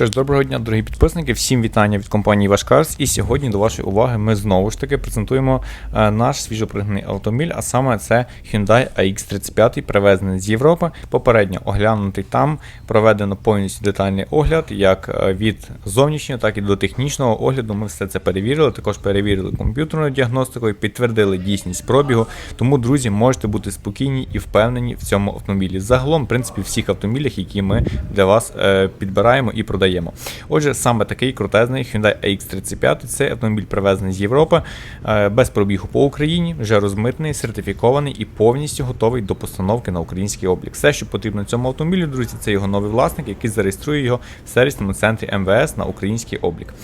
Що ж, доброго дня, дорогі підписники. Всім вітання від компанії Вашкарс. І сьогодні до вашої уваги ми знову ж таки презентуємо е, наш свіжопригнаний автомобіль, а саме це Hyundai AX35, привезений з Європи. Попередньо оглянутий там, проведено повністю детальний огляд, як е, від зовнішнього, так і до технічного огляду. Ми все це перевірили. Також перевірили комп'ютерною діагностикою, підтвердили дійсність пробігу. Тому, друзі, можете бути спокійні і впевнені в цьому автомобілі. Загалом, в принципі, всіх автомобілях, які ми для вас е, підбираємо і продаємо. Отже, саме такий крутезний Hyundai AX35. Цей автомобіль привезений з Європи е, без пробігу по Україні, вже розмитний, сертифікований і повністю готовий до постановки на український облік. Все, що потрібно цьому автомобілю, друзі, це його новий власник, який зареєструє його в сервісному центрі МВС на український облік.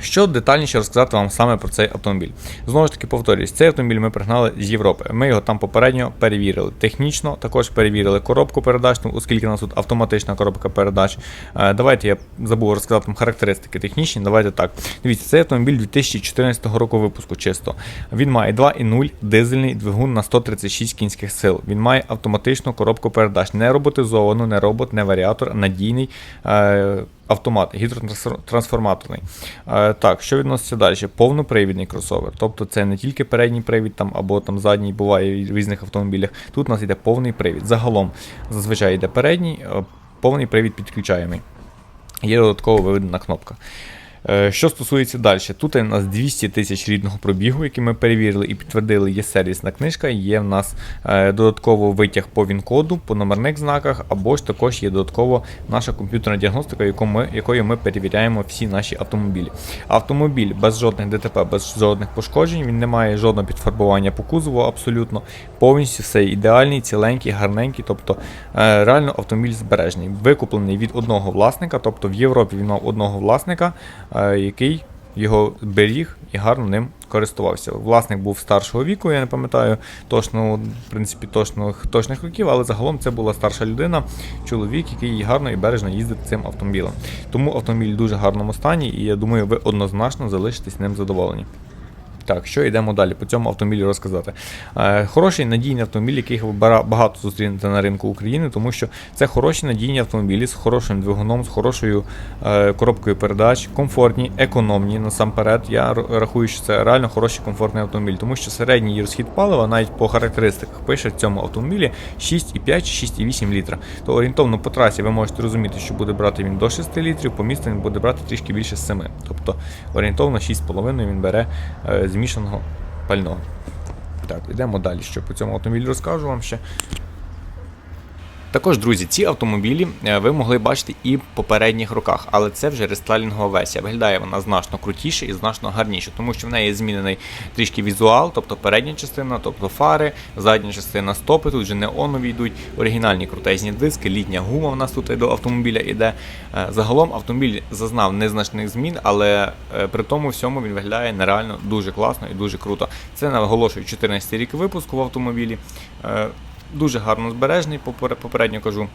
Е, що детальніше розказати вам саме про цей автомобіль? Знову ж таки, повторюсь, цей автомобіль ми пригнали з Європи. Ми його там попередньо перевірили. Технічно також перевірили коробку передач, ну, оскільки у нас тут автоматична коробка передач. Е, давайте я забув розказати вам характеристики технічні. Давайте так. Дивіться, цей автомобіль 2014 року випуску чисто. Він має 2,0 дизельний двигун на 136 кінських сил. Він має автоматичну коробку передач, не роботизовану, не робот, не варіатор, а надійний. Автомат гідротрансформаторний. Е, так, що відноситься далі? Повнопривідний кросовер. Тобто це не тільки передній привід там, або там задній буває в різних автомобілях. Тут у нас йде повний привід. Загалом зазвичай йде передній, е, повний привід підключаємий. Є додатково виведена кнопка. Е, Що стосується далі, тут у нас 200 тисяч рідного пробігу, який ми перевірили і підтвердили, є сервісна книжка, є в нас е, додатково витяг по ВІН-коду, по номерних знаках, або ж також є додатково наша комп'ютерна діагностика, якою ми перевіряємо всі наші автомобілі. Автомобіль без жодних ДТП, без жодних пошкоджень, він не має жодного підфарбування по кузову абсолютно. Повністю все ідеальний, ціленький, гарненький. Тобто е, реально автомобіль збережний. Викуплений від одного власника, тобто в Європі він мав одного власника, який його беріг і гарно ним користувався. Власник був старшого віку, я не пам'ятаю точно, в принципі, точних, точних років, але загалом це була старша людина, чоловік, який гарно і бережно їздить цим автомобілем. Тому автомобіль в дуже гарному стані, і я думаю, ви однозначно залишитесь ним задоволені. Так, що йдемо далі по цьому автомобілі розказати. Е, хороший надійний автомобіль, яких ви багато зустрінете на ринку України, тому що це хороші надійні автомобілі з хорошим двигуном, з хорошою е, коробкою передач, комфортні, економні насамперед. Я рахую, що це реально хороший комфортний автомобіль, тому що середній розхід палива навіть по характеристиках пише в цьому автомобілі 6,5 чи 6,8 літра. То орієнтовно по трасі ви можете розуміти, що буде брати він до 6 літрів, по місту він буде брати трішки більше 7. Тобто орієнтовно 6,5 він бере е, змішаного пального. Так, йдемо далі. Що по цьому автомобілі розкажу вам ще. Також, друзі, ці автомобілі е, ви могли бачити і в попередніх роках, але це вже рестайлінгова версія. Виглядає вона значно крутіше і значно гарніше, тому що в неї змінений трішки візуал, тобто передня частина, тобто фари, задня частина стопи, тут вже неонові йдуть, оригінальні крутезні диски, літня гума в нас тут до автомобіля йде. Е, Загалом автомобіль зазнав незначних змін, але е, при тому всьому він виглядає нереально дуже класно і дуже круто. Це наголошую 14 рік випуску в автомобілі. Дуже гарно збережений, попер- попередньо кажу.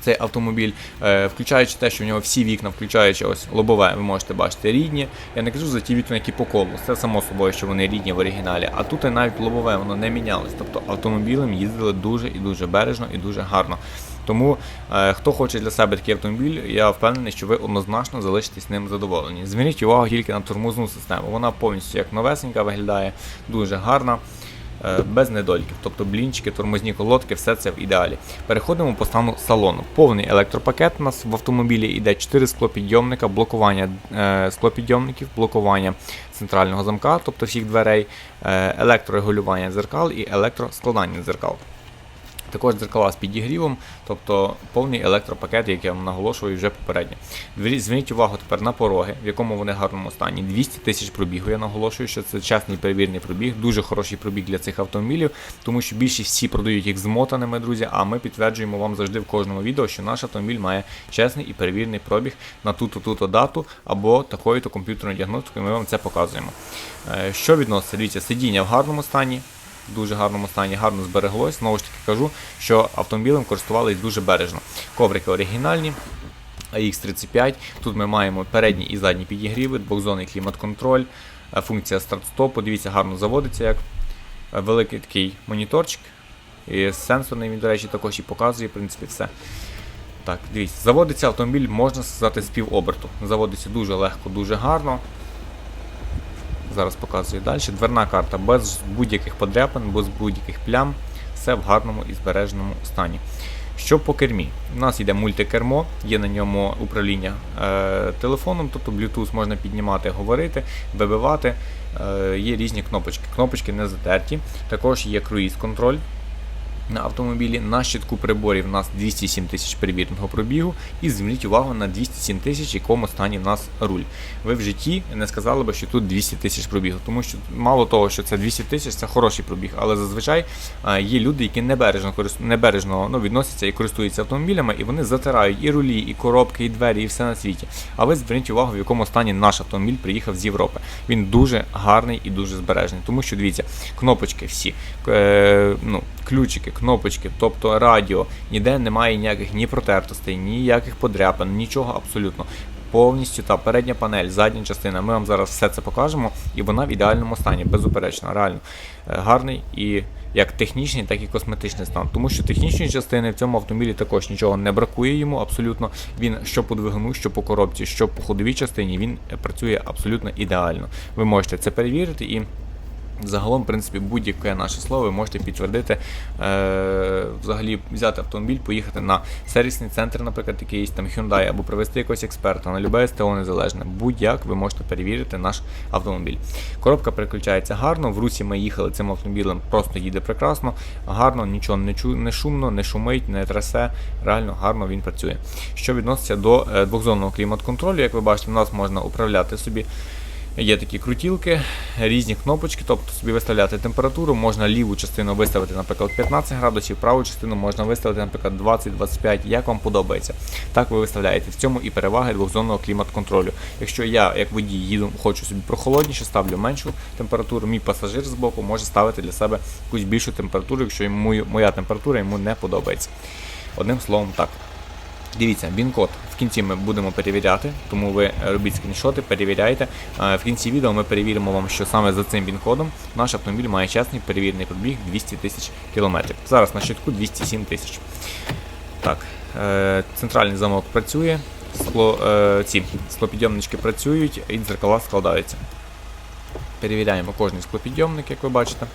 Цей автомобіль, е, включаючи те, що в нього всі вікна, включаючи ось лобове, ви можете бачити рідні. Я не кажу за ті вікна, які по колу. Це само собою, що вони рідні в оригіналі. А тут і навіть лобове воно не мінялось. Тобто автомобілем їздили дуже і дуже бережно і дуже гарно. Тому е, хто хоче для себе такий автомобіль, я впевнений, що ви однозначно залишитесь ним задоволені. Зверніть увагу тільки на тормозну систему. Вона повністю як новесенька виглядає, дуже гарна. Е, Без недоліків, тобто блінчики, тормозні колодки, все це в ідеалі. Переходимо по стану салону. Повний електропакет у нас в автомобілі йде 4 склопідйомника, блокування е, склопідйомників, блокування центрального замка, тобто всіх дверей, е, електрорегулювання дзеркал і електроскладання дзеркал. Також дзеркала з підігрівом, тобто повний електропакет, як я вам наголошую вже попередньо. Зверніть увагу тепер на пороги, в якому вони гарному стані. 200 тисяч пробігу. Я наголошую, що це чесний перевірний пробіг, дуже хороший пробіг для цих автомобілів, тому що більшість всі продають їх змотаними, друзі. А ми підтверджуємо вам завжди в кожному відео, що наш автомобіль має чесний і перевірний пробіг на ту-то ту-то дату або такою-то комп'ютерною діагностикою. Ми вам це показуємо. Е, Що відноситься? Дивіться, сидіння в гарному стані в дуже гарному стані, гарно збереглось. Знову ж таки кажу, що автомобілем користувались дуже бережно. Коврики оригінальні. AX35. Тут ми маємо передні і задні підігріви, двохзонний клімат-контроль, е, функція старт-стопу. Дивіться, гарно заводиться як Е, великий такий моніторчик. І сенсорний він, до речі, також і показує, в принципі, все. Так, дивіться, заводиться автомобіль, можна сказати, з півоберту. Заводиться дуже легко, дуже гарно. Зараз показую далі. Дверна карта без будь-яких подряпин, без будь-яких плям. Все в гарному і збереженому стані. Що по кермі? У нас йде мультикермо, є на ньому управління е, телефоном, тобто Bluetooth можна піднімати, говорити, вибивати. Е, є різні кнопочки. Кнопочки не затерті. Також є круїз-контроль на автомобілі. На щитку приборів у нас 207 тисяч перевіреного пробігу. І зверніть увагу на 207 тисяч, в якому стані в нас руль. Ви в житті не сказали би, що тут 200 тисяч пробігу, тому що мало того, що це 200 тисяч, це хороший пробіг, але зазвичай е, є люди, які небережно небережно ну, відносяться і користуються автомобілями, і вони затирають і рулі, і коробки, і двері, і все на світі. А ви зверніть увагу, в якому стані наш автомобіль приїхав з Європи. Він дуже гарний і дуже збережений, тому що дивіться, кнопочки всі, е, ну, ключики, кнопочки, тобто радіо, ніде немає ніяких ні протертостей, ніяких подряпин, нічого абсолютно. Повністю та передня панель, задня частина. Ми вам зараз все це покажемо, і вона в ідеальному стані, безуперечно, реально Е, гарний і як технічний, так і косметичний стан. Тому що технічної частини в цьому автомобілі також нічого не бракує йому абсолютно. Він що по двигуну, що по коробці, що по ходовій частині, він е, працює абсолютно ідеально. Ви можете це перевірити і. Загалом, в принципі, будь-яке наше слово ви можете підтвердити, е, взагалі взяти автомобіль, поїхати на сервісний центр, наприклад, якийсь там Hyundai, або привезти якогось експерта на любе СТО незалежне. Будь-як ви можете перевірити наш автомобіль. Коробка переключається гарно. В русі ми їхали цим автомобілем, просто їде прекрасно, гарно, нічого не чу, не шумно, не шумить, не трясе. Реально гарно він працює. Що відноситься до е, двохзонного клімат-контролю, як ви бачите, у нас можна управляти собі. Є такі крутілки, різні кнопочки, тобто собі виставляти температуру, можна ліву частину виставити, наприклад, 15 градусів, праву частину можна виставити, наприклад, 20-25, як вам подобається. Так ви виставляєте. В цьому і переваги двохзонного клімат-контролю. Якщо я, як водій, їду, хочу собі прохолодніше, ставлю меншу температуру, мій пасажир з боку може ставити для себе якусь більшу температуру, якщо йому моя температура йому не подобається. Одним словом, так. Дивіться, він-код в кінці ми будемо перевіряти, тому ви робіть скріншоти, перевіряйте. Е, В кінці відео ми перевіримо вам, що саме за цим він-кодом наш автомобіль має чесний перевірений пробіг 200 тисяч кілометрів. Зараз на щитку 207 тисяч. Так, е, центральний замок працює, скло, е, ці склопідйомнички працюють і дзеркала складаються. Перевіряємо кожний склопідйомник, як ви бачите.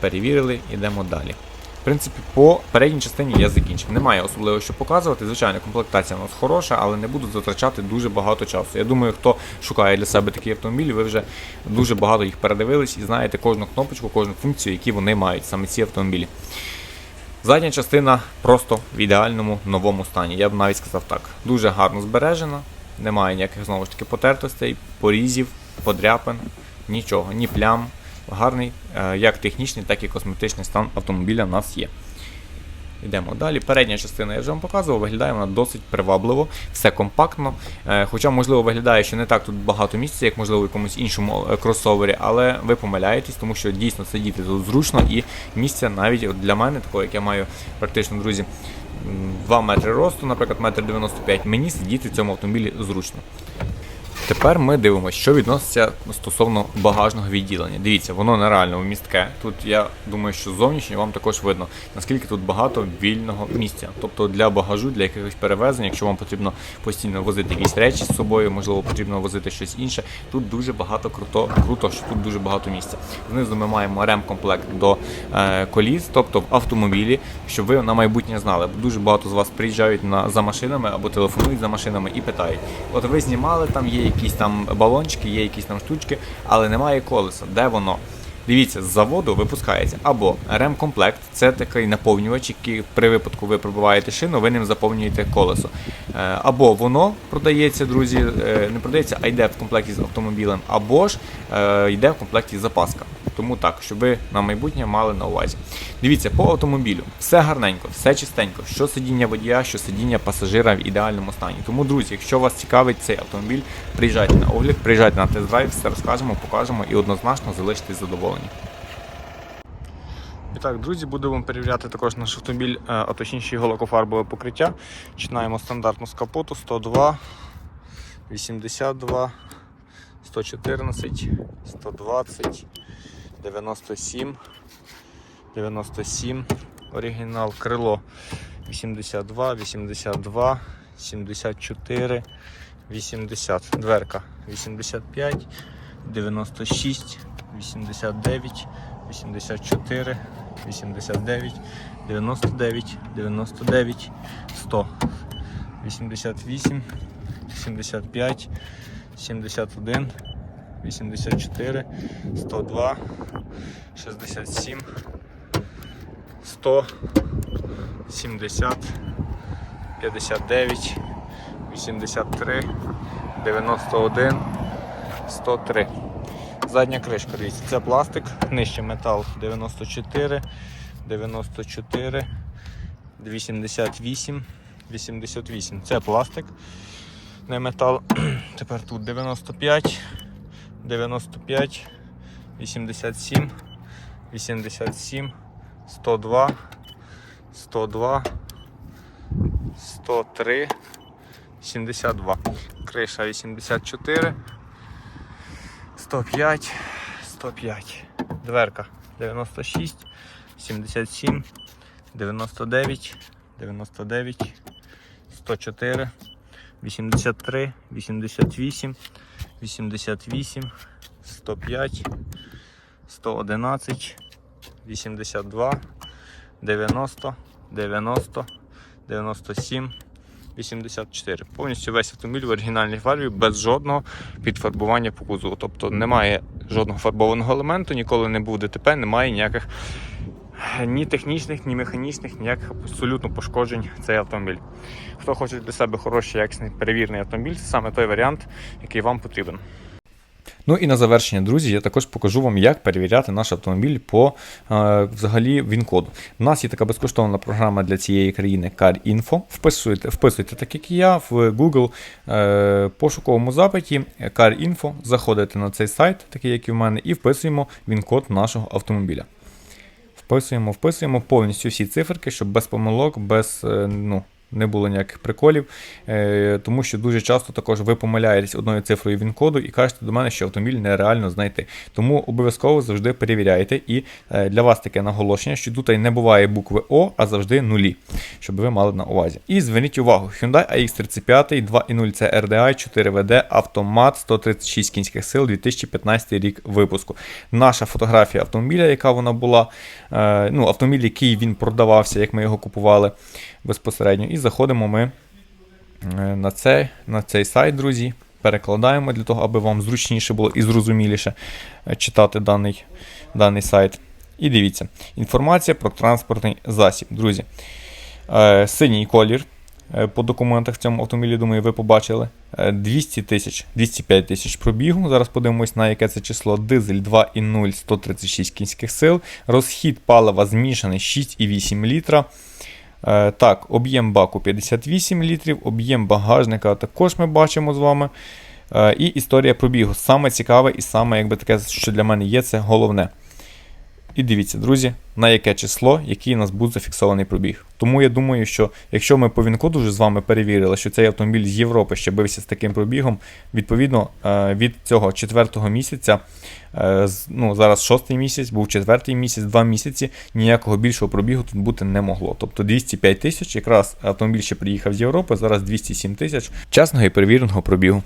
Перевірили, йдемо далі. В принципі, по передній частині я закінчив. Немає особливо що показувати. Звичайно, комплектація у нас хороша, але не буду затрачати дуже багато часу. Я думаю, хто шукає для себе такий автомобіль, ви вже дуже багато їх передивились і знаєте кожну кнопочку, кожну функцію, які вони мають, саме ці автомобілі. Задня частина просто в ідеальному новому стані. Я б навіть сказав так. Дуже гарно збережена, немає ніяких знову ж таки потертостей, порізів, подряпин, нічого, ні плям. Гарний е, як технічний, так і косметичний стан автомобіля в нас є. Йдемо далі. Передня частина я вже вам показував, виглядає вона досить привабливо, все компактно. Е, Хоча, можливо, виглядає, що не так тут багато місця, як можливо в якомусь іншому е, кросовері, але ви помиляєтесь, тому що дійсно сидіти тут зручно і місця навіть для мене, такого як я маю практично, друзі, 2 метри росту, наприклад, 1,95 м, мені сидіти в цьому автомобілі зручно. Тепер ми дивимося, що відноситься стосовно багажного відділення. Дивіться, воно нереально вмістке. Тут я думаю, що зовнішньо вам також видно, наскільки тут багато вільного місця. Тобто для багажу, для якихось перевезень, якщо вам потрібно постійно возити якісь речі з собою, можливо, потрібно возити щось інше. Тут дуже багато круто, круто, що тут дуже багато місця. Знизу ми маємо ремкомплект до е, коліс, тобто в автомобілі, щоб ви на майбутнє знали. Бо дуже багато з вас приїжджають на, за машинами або телефонують за машинами і питають: от ви знімали, там є якісь там балончики, є якісь там штучки, але немає колеса. Де воно? Дивіться, з заводу випускається або ремкомплект, це такий наповнювач, який при випадку ви пробиваєте шину, ви ним заповнюєте колесо. Е, Або воно продається, друзі, е, не продається, а йде в комплекті з автомобілем, або ж е, йде в комплекті запаска. Тому так, щоб ви на майбутнє мали на увазі. Дивіться, по автомобілю все гарненько, все чистенько, що сидіння водія, що сидіння пасажира в ідеальному стані. Тому, друзі, якщо вас цікавить цей автомобіль, приїжджайте на огляд, приїжджайте на тест-драйв, все розкажемо, покажемо і однозначно залишитесь задоволені. І так, друзі, будемо перевіряти також наш автомобіль, е, а точніше його лакофарбове покриття. Починаємо стандартно з капоту 102, 82, 114, 120, 97, 97, оригінал, крило. 82, 82, 74, 80, дверка. 85, 96, 89, 84, 89, 99, 99, 100, 88, 75, 71, 84, 102, 67, 100, 70, 59, 83, 91, 103. Задня кришка, дивіться, це пластик, нижче метал 94, 94, 88, 88. Це пластик, не метал. Тепер тут 95, 95, 87, 87, 102, 102, 103, 72. Криша 84. 105, 105. Дверка 96, 77, 99, 99, 104, 83, 88, 88, 105, 111, 82, 90, 90, 97, 84. Повністю весь автомобіль в оригінальній фарбі без жодного підфарбування по кузову. Тобто немає жодного фарбованого елементу, ніколи не був ДТП, немає ніяких ні технічних, ні механічних, ніяких абсолютно пошкоджень цей автомобіль. Хто хоче для себе хороший, якісний перевірений автомобіль, це саме той варіант, який вам потрібен. Ну і на завершення, друзі, я також покажу вам, як перевіряти наш автомобіль по е, взагалі він-коду. У нас є така безкоштовна програма для цієї країни CarInfo. Вписуйте, вписуйте так як і я, в Google е, пошуковому запиті CarInfo, заходите на цей сайт, такий як і в мене, і вписуємо він-код нашого автомобіля. Вписуємо, вписуємо повністю всі циферки, щоб без помилок, без е, ну, не було ніяких приколів, е, тому що дуже часто також ви помиляєтесь одною цифрою він-коду і кажете до мене, що автомобіль нереально знайти. Тому обов'язково завжди перевіряйте. І е, для вас таке наголошення, що тут не буває букви О, а завжди нулі, щоб ви мали на увазі. І зверніть увагу, Hyundai AX35 2.0 це RDI 4WD автомат 136 кінських сил 2015 рік випуску. Наша фотографія автомобіля, яка вона була, е, ну, автомобіль, який він продавався, як ми його купували безпосередньо. І заходимо ми е, на цей, на цей сайт, друзі. Перекладаємо для того, аби вам зручніше було і зрозуміліше е, читати даний, даний сайт. І дивіться, інформація про транспортний засіб. Друзі, е, синій колір по документах в цьому автомобілі, думаю, ви побачили. Е, 200 тисяч, 205 тисяч пробігу. Зараз подивимось на яке це число. Дизель 2,0, 136 кінських сил. Розхід палива змішаний 6,8 літра. Е, Так, об'єм баку 58 літрів, об'єм багажника також ми бачимо з вами. Е, І історія пробігу. Саме цікаве і саме, якби таке, що для мене є, це головне. І дивіться, друзі, на яке число, який у нас буде зафіксований пробіг. Тому я думаю, що якщо ми по Вінкоду вже з вами перевірили, що цей автомобіль з Європи ще бився з таким пробігом, відповідно е, від цього четвертого місяця, е, ну зараз шостий місяць, був четвертий місяць, два місяці, ніякого більшого пробігу тут бути не могло. Тобто 205 тисяч, якраз автомобіль ще приїхав з Європи, зараз 207 тисяч чесного і перевіреного пробігу.